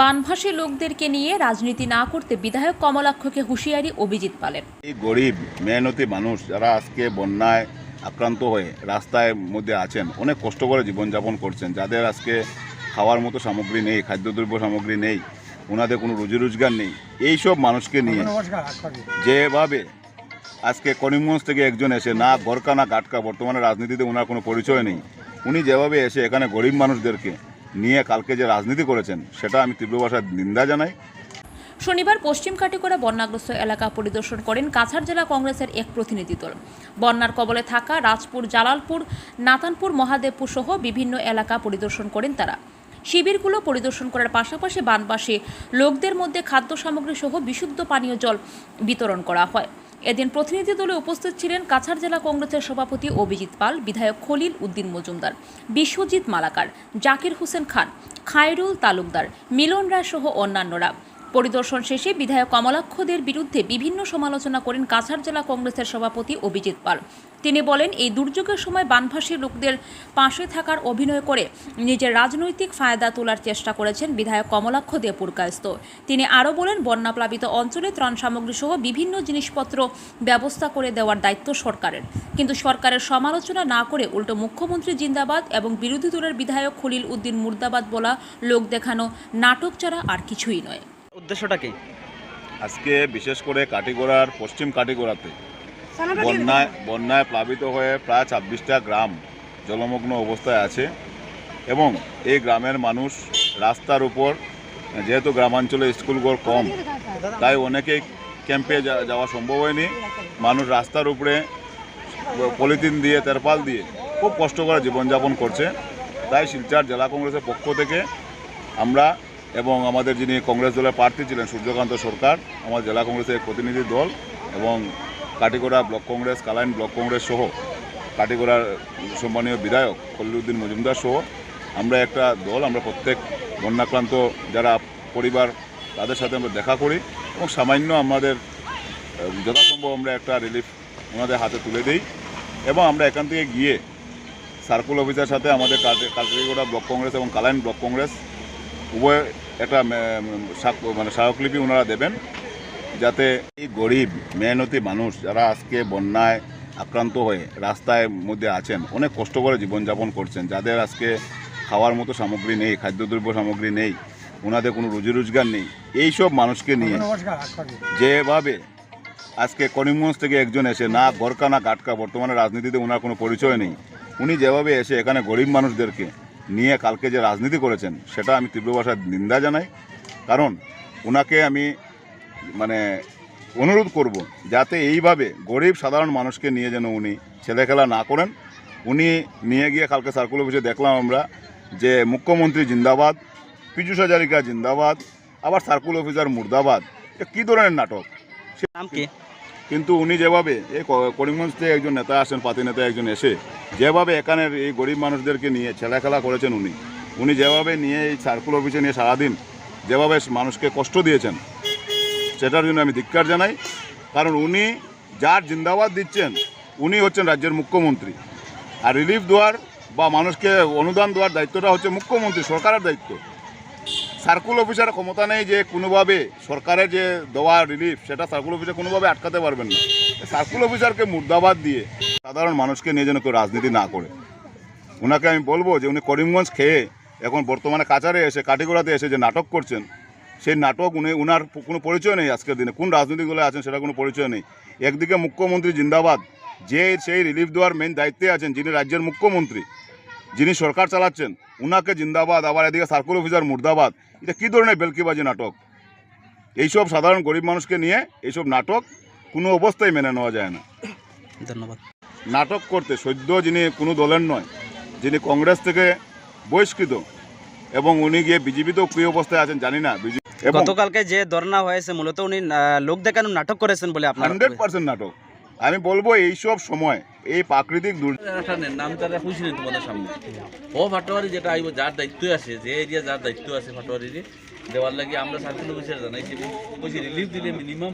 বানভাসী লোকদেরকে নিয়ে রাজনীতি না করতে বিধায়ক কমলাক্ষকে হুঁশিয়ারি অভিজিৎ পালের। এই গরিব মেহনতি মানুষ যারা আজকে বন্যায় আক্রান্ত হয়ে রাস্তায় মধ্যে আছেন অনেক কষ্ট করে জীবনযাপন করছেন। যাদের আজকে খাওয়ার মতো সামগ্রী নেই খাদ্যদ্রব্য সামগ্রী নেই ওনাদের কোনো রুজি রোজগার নেই এই সব মানুষকে নিয়ে যেভাবে আজকে করিমগঞ্জ থেকে একজন এসে না গরকা না গাটকা বর্তমানে রাজনীতিতে ওনার কোনো পরিচয় নেই উনি যেভাবে এসে এখানে গরিব মানুষদেরকে নিয়ে কালকে যে রাজনীতি করেছেন, সেটা আমি তীব্র ভাষায় নিন্দা জানাই। শনিবার পশ্চিম কাটিগড়া বন্যাগ্রস্ত এলাকা পরিদর্শন করেন কাছাড় জেলা কংগ্রেসের এক প্রতিনিধি দল। বন্যার কবলে থাকা রাজপুর, জালালপুর, নাতানপুর, মহাদেবপুর সহ বিভিন্ন এলাকা পরিদর্শন করেন তারা। শিবিরগুলো পরিদর্শন করার পাশাপাশি বানবাসী, লোকদের মধ্যে খাদ্য সামগ্রী সহ বিশুদ্ধ পানীয় জল বিতরণ করা হয়। এদিন প্রতিনিধি দলে উপস্থিত ছিলেন কাছাড় জেলা কংগ্রেসের সভাপতি অভিজিৎ পাল, বিধায়ক খলিল উদ্দিন মজুমদার, বিশ্বজিৎ মালাকার, জাকির হোসেন খান, খায়রুল তালুকদার, মিলন রায় সহ অন্যান্যরা। পরিদর্শন শেষে বিধায়ক কমলাক্ষদের বিরুদ্ধে বিভিন্ন সমালোচনা করেন কাছাড় জেলা কংগ্রেসের সভাপতি অভিজিৎ পাল। তিনি বলেন, এই দুর্যোগের সময় বানভাসী লোকদের পাশে থাকার অভিনয় করে নিজের রাজনৈতিক ফায়দা তোলার চেষ্টা করেছেন বিধায়ক কমলাক্ষ দে পুরকায়স্ত তিনি আরও বলেন, বন্যাপ্লাবিত অঞ্চলে ত্রাণ সামগ্রী সহ বিভিন্ন জিনিসপত্র ব্যবস্থা করে দেওয়ার দায়িত্ব সরকারের। কিন্তু সরকারের সমালোচনা না করে উল্টো মুখ্যমন্ত্রী জিন্দাবাদ এবং বিরোধী দলের বিধায়ক খলিল উদ্দিন মুর্দাবাদ বলা লোক দেখানো নাটক ছাড়া আর কিছুই নয়। উদ্দেশ্যটা কি? আজকে বিশেষ করে কাটিগড়ার পশ্চিম কাটিগড়াতে বন্যায় বন্যায় প্লাবিত হয়ে প্রায় ছাব্বিশটা গ্রাম জলমগ্ন অবস্থায় আছে এবং এই গ্রামের মানুষ রাস্তার উপর যেহেতু গ্রামাঞ্চলে স্কুলঘর কম তাই অনেকেই ক্যাম্পে যাওয়া সম্ভব হয়নি। মানুষ রাস্তার উপরে পলিথিন দিয়ে তেরপাল দিয়ে খুব কষ্ট করে জীবনযাপন করছে। তাই শিলচর জেলা কংগ্রেসের পক্ষ থেকে আমরা এবং আমাদের যিনি কংগ্রেস দলের প্রার্থী ছিলেন সূর্যকান্ত সরকার, আমার জেলা কংগ্রেসের প্রতিনিধি দল এবং কাটিগড়া ব্লক কংগ্রেস, কালাইন ব্লক কংগ্রেস সহ কাটিগড়ার সম্মানীয় বিধায়ক খলিলুদ্দিন মজুমদার সহ আমরা একটা দল, আমরা প্রত্যেক বন্যাক্রান্ত যারা পরিবার, তাদের সাথে আমরা দেখা করি এবং সামান্য আমাদের যথাসম্ভব আমরা একটা রিলিফ ওনাদের হাতে তুলে দিই এবং আমরা এখান থেকে গিয়ে সার্কুল অফিসের সাথে আমাদের কাটি- কাটিগড়া ব্লক কংগ্রেস এবং কালাইন ব্লক কংগ্রেস উভয় একটা মানে স্মারকলিপি ওনারা দেবেন যাতে এই গরিব মেহনতি মানুষ যারা আজকে বন্যায় আক্রান্ত হয়ে রাস্তায় মধ্যে আছেন অনেক কষ্ট করে জীবনযাপন করছেন যাদের আজকে খাওয়ার মতো সামগ্রী নেই খাদ্যদ্রব্য সামগ্রী নেই ওনাদের কোনো রুজি রোজগার নেই এই সব মানুষকে নিয়ে যেভাবে আজকে করিমগঞ্জ থেকে একজন এসে না গরকা না গাটকা বর্তমানে রাজনীতিতে ওনার কোনো পরিচয় নেই উনি যেভাবে এসে এখানে গরিব মানুষদেরকে নিয়ে কালকে যে রাজনীতি করেছেন, সেটা আমি তীব্র ভাষায় নিন্দা জানাই। কারণ ওনাকে আমি মানে অনুরোধ করব যাতে এইভাবে গরিব সাধারণ মানুষকে নিয়ে যেন উনি ছেলেখেলা না করেন। উনি নিয়ে গিয়ে কালকে সার্কুল অফিসে দেখলাম আমরা যে মুখ্যমন্ত্রী জিন্দাবাদ, পীযুষ হাজারিকা জিন্দাবাদ, আবার সার্কুল অফিসার মুর্দাবাদ। কী ধরনের নাটক? নাম কি? কিন্তু উনি যেভাবে, এই করিমগঞ্জ থেকে একজন নেতা আসেন, পাতি নেতা একজন এসে, যেভাবে এখানের এই গরিব মানুষদেরকে নিয়ে ছেলেখেলা করেছেন উনি উনি যেভাবে নিয়ে এই সার্কুল অফিসে নিয়ে সারাদিন যেভাবে মানুষকে কষ্ট দিয়েছেন, সেটার জন্য আমি ধিক্কার জানাই। কারণ উনি যার জিন্দাবাদ দিচ্ছেন, উনি হচ্ছেন রাজ্যের মুখ্যমন্ত্রী। আর রিলিফ দেওয়ার বা মানুষকে অনুদান দেওয়ার দায়িত্বটা হচ্ছে মুখ্যমন্ত্রী, সরকারের দায়িত্ব। সার্কুল অফিসার ক্ষমতা নেই যে কোনোভাবে সরকারের যে দেওয়া রিলিফ সেটা সার্কুল অফিসে কোনোভাবে আটকাতে পারবেন না। সার্কুল অফিসারকে মুর্দাবাদ দিয়ে সাধারণ মানুষকে নিয়ে যেন কেউ রাজনীতি না করে। ওনাকে আমি বলব যে উনি করিমগঞ্জ খেয়ে এখন বর্তমানে কাচারে এসে কাটিগড়াতে এসে যে নাটক করছেন, সেই নাটক উনি, উনার কোনো পরিচয় নেই আজকের দিনে। কোন রাজনৈতিক দলে আছেন সেটা কোনো পরিচয় নেই। একদিকে মুখ্যমন্ত্রী জিন্দাবাদ, যে সেই রিলিফ দেওয়ার মেন দায়িত্বে আছেন যিনি রাজ্যের মুখ্যমন্ত্রী যিনি সরকার চালাচ্ছেন উনাকে জিন্দাবাদ আবার এদিকে সার্কুল অফিসার মুর্দাবাদ এটা কী ধরনের বেলকিবাজি নাটক? এইসব সাধারণ গরিব মানুষকে নিয়ে এইসব নাটক কোনো অবস্থায় মেনে নেওয়া যায় না। ধন্যবাদ। নাটক করতে সদ্য যিনি কোনো দলের নয় যিনি কংগ্রেস থেকে বহিষ্কৃত এবং উনি গিয়ে বিজেপিতেও কী অবস্থায় আছেন জানি না গতকালকে যে ধর্ণা হয়েছে মূলত উনি লোক দেখানো নাটক করেছেন বলে আপনার হান্ড্রেড পার্সেন্ট নাটক। আমি বলব এইসব সময় এই প্রাকৃতিক দুর্যোগের নাম তারা খুশি নেই তোমাদের সামনে। ও ফাটোয়ারি যেটা আইব, যার দায়িত্ব আছে, যে এরিয়া যার দায়িত্ব আছে ফাটোয়ারি দেওয়ার লাগে আমরা সার্কুল অফিসার জানাইছি কইছি রিলিফ দিলে মিনিমাম